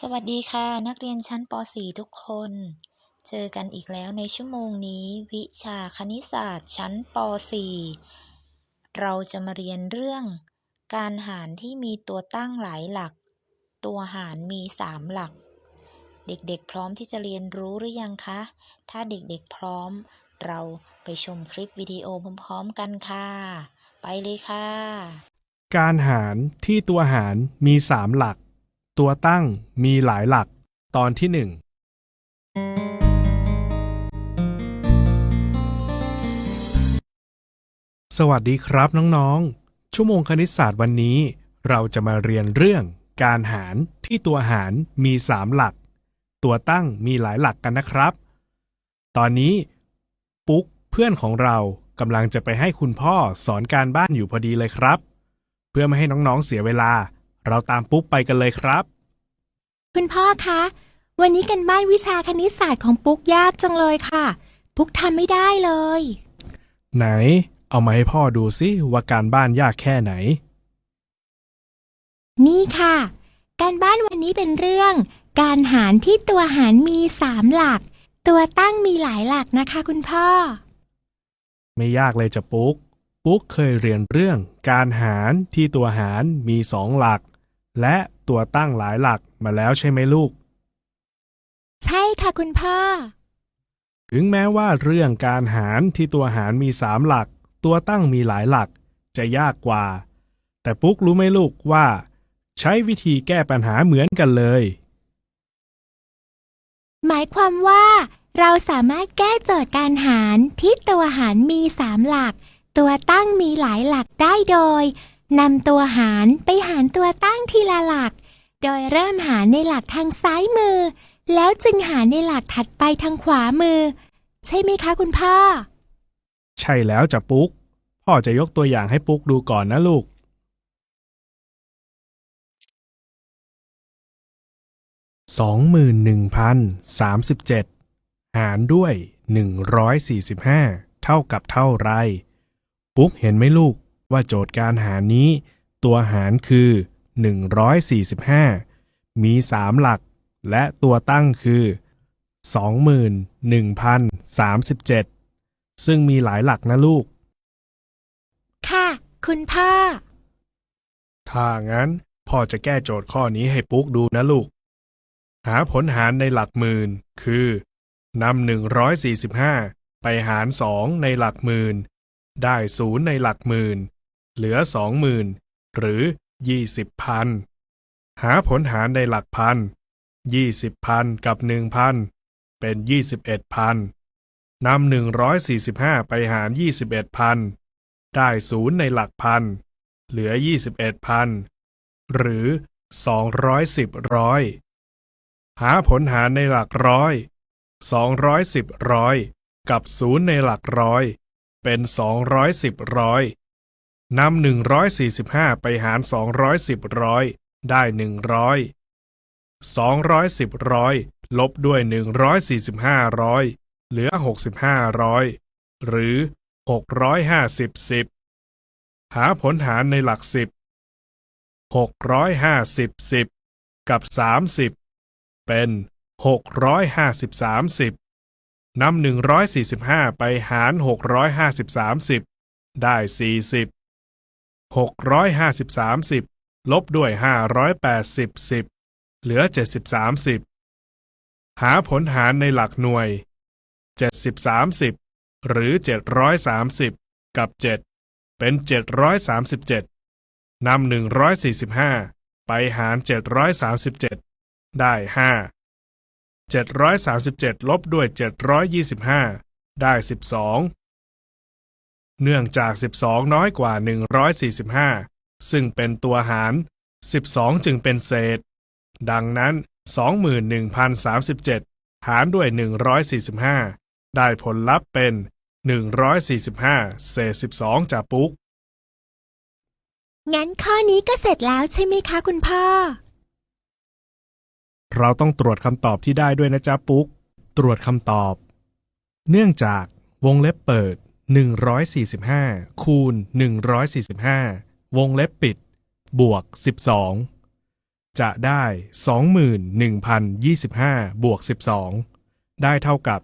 สวัสดีค่ะนักเรียนชั้นป .4 ทุกคน เจอกันอีกแล้วในชั่วโมงนี้ วิชาคณิตศาสตร์ชั้นป .4 เราจะมาเรียนเรื่อง การหารที่มีตัวตั้งหลายหลัก ตัวหารมี 3 หลัก เด็กๆพร้อมที่จะเรียนรู้หรือยังคะ ถ้าเด็กๆพร้อม เราไปชมคลิปวิดีโอพร้อมๆกันค่ะ ไปเลยค่ะ การหารที่ตัวหารมีสามหลัก ตัวตั้งมีหลายหลัก ตอนที่หนึ่งสวัสดีครับน้องๆ ชั่วโมงคณิตศาสตร์วันนี้ เราจะมาเรียนเรื่องการหารที่ตัวหารมีสามหลัก ตัวตั้งมีหลายหลักกันนะครับ ตอนนี้ ปุ๊กเพื่อนของเรากำลังจะไปให้คุณพ่อสอนการบ้านอยู่พอดีเลยครับ เพื่อไม่ให้น้องๆเสียเวลา เราตามปุ๊กไปกันเลยครับ คุณพ่อคะ วันนี้กันบ้านวิชาคณิตศาสตร์ของปุ๊กยากจังเลยค่ะ ปุ๊กทำไม่ได้เลย ไหน เอามาให้พ่อดูซิว่าการบ้านยากแค่ไหน นี่ค่ะ การบ้านวันนี้เป็นเรื่อง การหารที่ตัวหารมีสามหลัก ตัวตั้งมีหลายหลักนะคะคุณพ่อ ไม่ยากเลยจะปุ๊กปุ๊กเคยเรียนเรื่อง การหารที่ตัวหารมีสองหลัก และตัวตั้งหลายหลักมาแล้วใช่ไหมลูก ใช่ค่ะคุณพ่อ ถึงแม้ว่าเรื่องการหารที่ตัวหารมีสามหลัก ตัวตั้งมีหลายหลัก จะยากกว่า แต่ปุ๊กรู้ไหมลูกว่า ใช้วิธีแก้ปัญหาเหมือนกันเลย หมายความว่า เราสามารถแก้โจทย์การหารที่ตัวหารมีสามหลัก ตัวตั้งมีหลายหลักได้โดย นำตัวหารไปหารตัวตั้งทีละหลัก โดยเริ่มหารในหลักทางซ้ายมือ แล้วจึงหารในหลักถัดไปทางขวามือ ใช่ไหมคะคุณพ่อ ใช่แล้วจะปุ๊ก พ่อจะยกตัวอย่างให้ปุ๊กดูก่อนนะลูก สองหมื่นหนึ่งพันสามสิบเจ็ดหารด้วยหนึ่งร้อยสี่สิบห้าเท่ากับเท่าไร ปุ๊กเห็นไหมลูก ว่าโจทย์การหารนี้ ตัวหารคือหนึ่งร้อยสี่สิบห้ามีสามหลัก และตัวตั้งคือสองหมื่นหนึ่งพันสามสิบเจ็ดซึ่งมีหลายหลักนะลูก ค่ะ คุณพ่อ ถ้างั้น พ่อจะแก้โจทย์ข้อนี้ให้ปุ๊กดูนะลูก หาผลหารในหลักหมื่น คือนำหนึ่งร้อยสี่สิบห้าไปหารสองในหลักหมื่น ได้ศูนย์ในหลักหมื่น เหลือสองหมื่นหรือยี่สิบพันหาผลหารในหลักพันยี่สิบพันกับหนึ่งพันเป็นยี่สิบเอ็ดพันนำหนึ่งร้อยสี่สิบห้าไปหารยี่สิบเอ็ดพันได้ศูนย์ในหลักพันเหลือยี่สิบเอ็ดพันหรือสองร้อยสิบร้อยหาผลหารในหลักร้อยสองร้อยสิบร้อยกับศูนย์ในหลักร้อย เป็นสองร้อยสิบร้อย นำหนึ่งร้อยสี่สิบห้าไปหารสองร้อยสิบร้อยได้หนึ่งร้อยสองร้อยสิบร้อยลบด้วยหนึ่งร้อยสี่สิบห้าร้อยเหลือหกสิบห้าร้อยหรือหกร้อยห้าสิบสิบหาผลหารในหลักสิบหกร้อยห้าสิบสิบกับสามสิบเป็นหกร้อยห้าสิบสามสิบนำหนึ่งร้อยสี่สิบห้าไปหารหกร้อยห้าสิบสามสิบได้สี่สิบ หกร้อยห้าสิบสามสิบลบด้วยห้าร้อยแปดสิบสิบเหลือเจ็ดสิบสามสิบหาผลหารในหลักหน่วยเจ็ดสิบสามสิบหรือเจ็ดร้อยสามสิบกับเจ็ดเป็นเจ็ดร้อยสามสิบเจ็ดนำหนึ่งร้อยสี่สิบห้าไปหารเจ็ดร้อยสามสิบเจ็ดได้ห้าเจ็ดร้อยสามสิบเจ็ดลบด้วยเจ็ดร้อยยี่สิบห้าได้สิบสอง เนื่องจากสิบสองน้อยกว่าหนึ่งร้อยสี่สิบห้าซึ่งเป็นตัวหารสิบสองจึงเป็นเศษ ดังนั้นสองหมื่นหนึ่งพันสามสิบเจ็ดหารด้วยหนึ่งร้อยสี่สิบห้าได้ผลลัพธ์เป็น 145 เศษ 12จากปุ๊ก งั้นข้อนี้ก็เสร็จแล้วใช่ไหมคะคุณพ่อ เราต้องตรวจคำตอบที่ได้ด้วยนะจ๊ะปุ๊ก ตรวจคำตอบ เนื่องจากวงเล็บเปิด 145 คูณ 145 วงเล็บปิด บวก 12 จะได้ 21,025 บวก 12 ได้เท่ากับ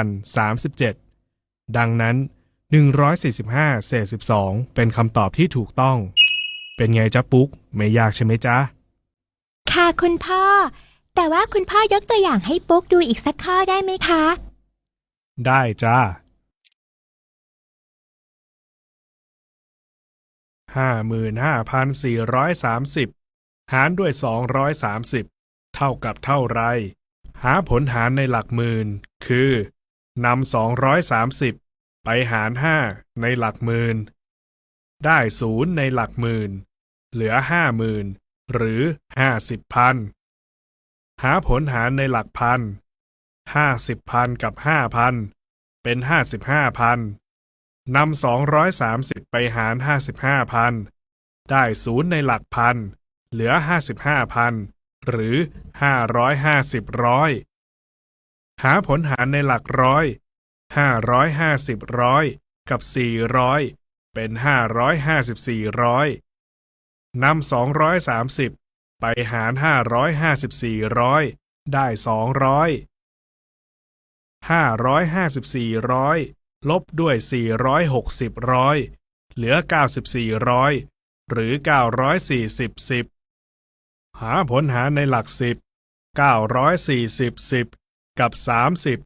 21,037 ดังนั้น 145เศษ12 เป็นคำตอบที่ถูกต้อง เป็นไงจ๊ะปุ๊ก ไม่ยากใช่ไหมจ๊ะ ค่ะคุณพ่อ แต่ว่าคุณพ่อยกตัวอย่างให้ปุ๊กดูอีกสักข้อได้ไหมคะ ได้จ้า ห้าหมื่นห้าพันสี่ร้อยสามสิบหารด้วยสองร้อยสามสิบเท่ากับเท่าไร หาผลหารในหลักหมื่น คือนำสองร้อยสามสิบไปหารห้าในหลักหมื่น ได้ศูนย์ในหลักหมื่น เหลือห้าหมื่นหรือห้าสิบพัน หาผลหารในหลักพันห้าสิบพันกับห้าพันเป็นห้าสิบห้าพัน นำสองร้อยสามสิบไปหารห้าสิบห้าพันได้ศูนย์ในหลักพัน เหลือห้าสิบห้าพัน หรือห้าร้อยห้าสิบร้อย หาผลหารในหลักร้อยห้าร้อยห้าสิบร้อยกับสี่ร้อยเป็นห้าร้อยห้าสิบสี่ร้อยนำสองร้อยสามสิบไปหารห้าร้อยห้าสิบสี่ร้อยได้สองร้อยห้าร้อยห้าสิบสี่ร้อย ลบด้วยสี่ร้อยเหลือเก้าสิบสี่ร้อยหรือเก้าร้อยสี่สิบหาผลหารในหลักสิบเก้าร้อยสี่สิบกับสามสิบ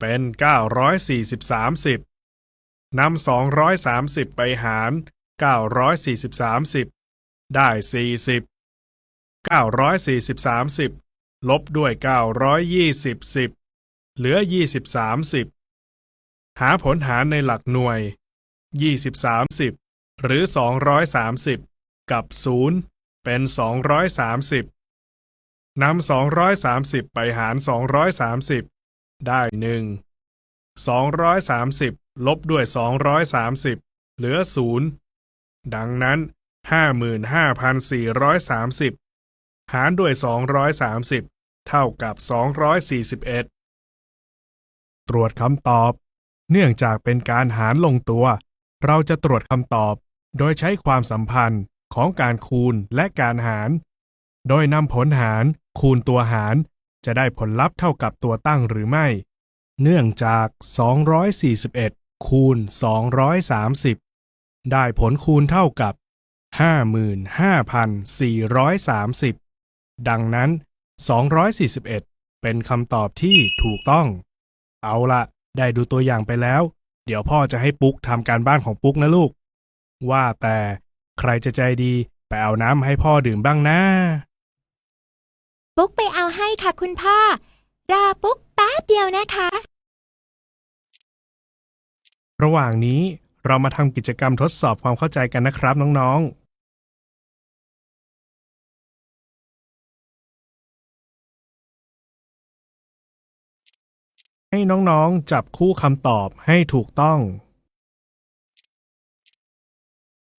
เป็นเก้าร้อยสี่สิบนำสองร้อยสามสิบไปหารเก้าร้อยสี่สิบได้สี่สิบเก้าร้อยสี่สิบลบด้วยเก้าร้อยยี่สิบเหลือยี่สิบสามสิบ หาผลหารในหลักหน่วยยี่สิบสามสิบหรือสองร้อยสามสิบกับศูนย์เป็นสองร้อยสามสิบนำสองร้อยสามสิบไปหารสองร้อยสามสิบได้หนึ่งสองร้อยสามสิบลบด้วยสองร้อยสามสิบเหลือศูนย์ดังนั้นห้าหมื่นห้าพันสี่ร้อยสามสิบหารด้วยสองร้อยสามสิบเท่ากับสองร้อยสี่สิบเอ็ดตรวจคำตอบ เนื่องจากเป็นการหารลงตัว เราจะตรวจคำตอบ โดยใช้ความสัมพันธ์ของการคูณและการหาร โดยนำผลหารคูณตัวหาร จะได้ผลลัพธ์เท่ากับตัวตั้งหรือไม่ เนื่องจาก 241 คูณ 230 ได้ผลคูณเท่ากับ 55,430 ดังนั้น 241 เป็นคำตอบที่ถูกต้อง เอาละ ได้ดูตัวอย่างไปแล้ว เดี๋ยวพ่อจะให้ปุ๊กทำการบ้านของปุ๊กนะลูก ว่าแต่ใครจะใจดี ไปเอาน้ำให้พ่อดื่มบ้างนะ ปุ๊กไปเอาให้ค่ะคุณพ่อ รอปุ๊กแป๊บเดียวนะคะ ระหว่างนี้เรามาทำกิจกรรมทดสอบความเข้าใจกันนะครับน้องๆ ให้น้องๆ จับคู่คำตอบให้ถูกต้อง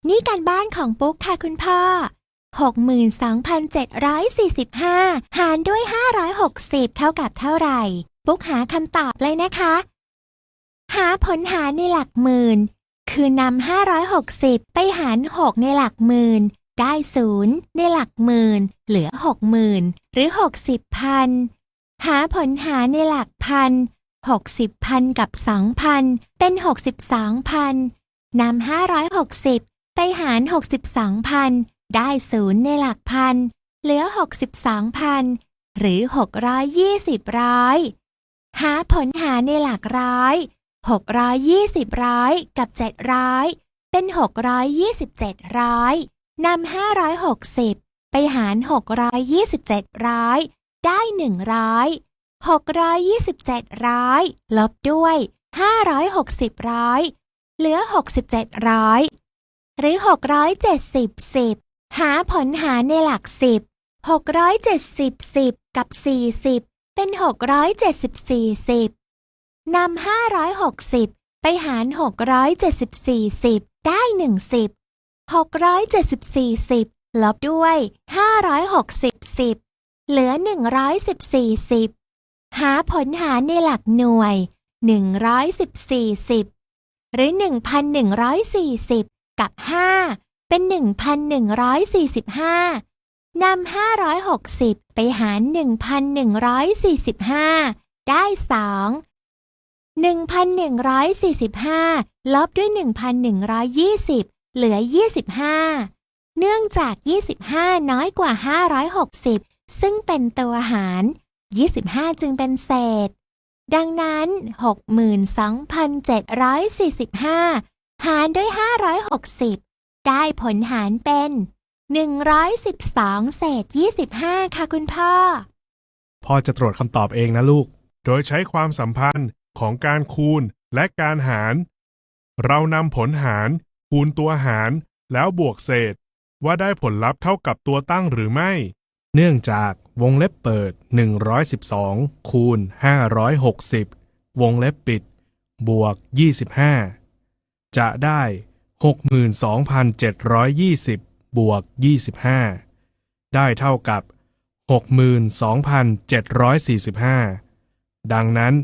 นี่การบ้านของปุ๊กค่ะคุณพ่อ 62,745 หารด้วย 560 เท่ากับเท่าไหร่ ปุ๊กหาคำตอบเลยนะคะ หาผลหารในหลักหมื่น คือนำ560 ไปหาร 6 ในหลักหมื่น ได้ศูนย์ในหลักหมื่น เหลือ 60,000 หรือ 60พันหาผลหารในหลักพัน 60พันกับ 2,000 เป็น 62,000นำ560 ไปหาร 62,000 ได้ศูนย์ในหลักพัน เหลือ 62,000 หรือ 620 ร้อย หาผลหารในหลักร้อย 620 ร้อยกับ 700 เป็น 627 ร้อยนำ560 ไปหาร 627 ร้อย ได้ 100 627 ร้อย ลบด้วย 560 ร้อย เหลือ 67 ร้อย หรือ 670สิบหาผลหารในหลักสิบ670สิบกับ 40 เป็น 674สิบนำ560 ไปหาร 674สิบได้1สิบ674สิบลบด้วย 560สิบเหลือ 114สิบ หาผลหารในหลักหน่วย 114สิบหรือ 1,140 กับ 5 เป็น 1,145 นำ 560 ไปหาร 1,145 ได้ 2 1,145 ลบด้วย 1,120 เหลือ 25 เนื่องจาก 25 น้อยกว่า 560 ซึ่งเป็นตัวหาร 25 จึงเป็นเศษ ดังนั้น 62,745 หารด้วย 560 ได้ผลหารเป็น 112 เศษ 25 ค่ะคุณพ่อ พ่อจะตรวจคำตอบเองนะลูก โดยใช้ความสัมพันธ์ของการคูณและการหาร เรานำผลหารคูณตัวหารแล้วบวกเศษ ว่าได้ผลลัพธ์เท่ากับตัวตั้งหรือไม่ เนื่องจาก วงเล็บเปิด 112 คูณ 560 วงเล็บปิด บวก 25 จะได้ 62,720 บวก 25 ได้เท่ากับ 62,745 ดังนั้น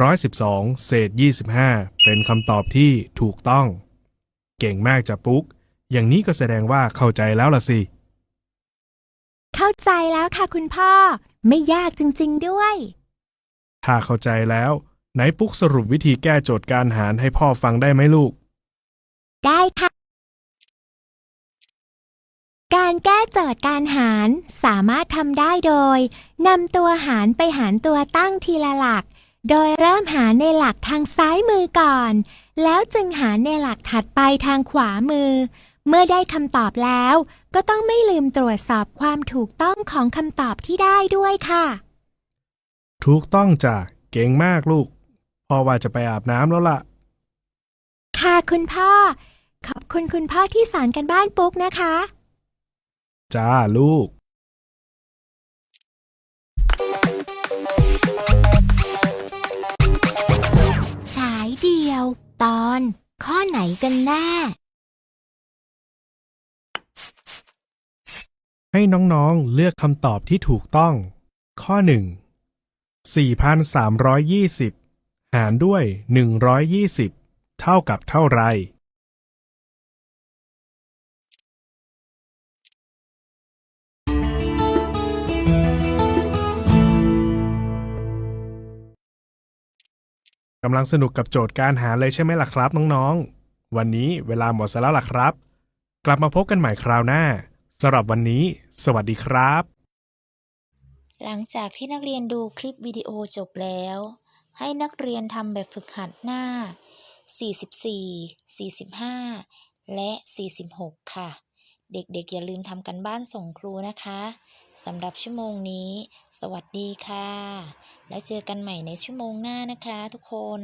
112 เศษ 25 เป็นคำตอบที่ถูกต้อง เก่งมากจ้ะปุ๊ก อย่างนี้ก็แสดงว่าเข้าใจแล้วล่ะสิ เข้าใจแล้วค่ะคุณพ่อ ไม่ยากจริง ๆด้วย ถ้าเข้าใจแล้ว ไหนปุ๊กสรุปวิธีแก้โจทย์การหารให้พ่อฟังได้ไหมลูก ได้ค่ะ การแก้โจทย์การหารสามารถทำได้โดยนำตัวหารไปหารตัวตั้งทีละหลัก โดยเริ่มหารในหลักทางซ้ายมือก่อน แล้วจึงหารในหลักถัดไปทางขวามือ เมื่อได้คำตอบแล้ว ก็ต้องไม่ลืมตรวจสอบความถูกต้องของคำตอบที่ได้ด้วยค่ะ ถูกต้องจ้ะเก่งมากลูกพ่อว่าจะไปอาบน้ำแล้วล่ะ ค่ะคุณพ่อ ขอบคุณคุณพ่อที่สอนกันบ้านปุ๊กนะคะ จ้าลูก ฉายเดียว ตอน ข้อไหนกันแน่ ให้น้องๆเลือกคำตอบที่ถูกต้อง ข้อ 1 4,320 หารด้วย 120 เท่ากับเท่าไร กำลังสนุกกับโจทย์การหารเลยใช่ไหมล่ะครับน้องๆ วันนี้เวลาหมดซะแล้วล่ะครับ กลับมาพบกันใหม่คราวหน้า สำหรับวันนี้ สวัสดีครับ หลังจากที่นักเรียนดูคลิปวิดีโอจบแล้ว ให้นักเรียนทำแบบฝึกหัดหน้า 44 45 และ 46 ค่ะ เด็กๆ อย่าลืมทำกันบ้านส่งครูนะคะสำหรับชั่วโมงนี้ สวัสดีค่ะ แล้วเจอกันใหม่ในชั่วโมงหน้านะคะทุกคน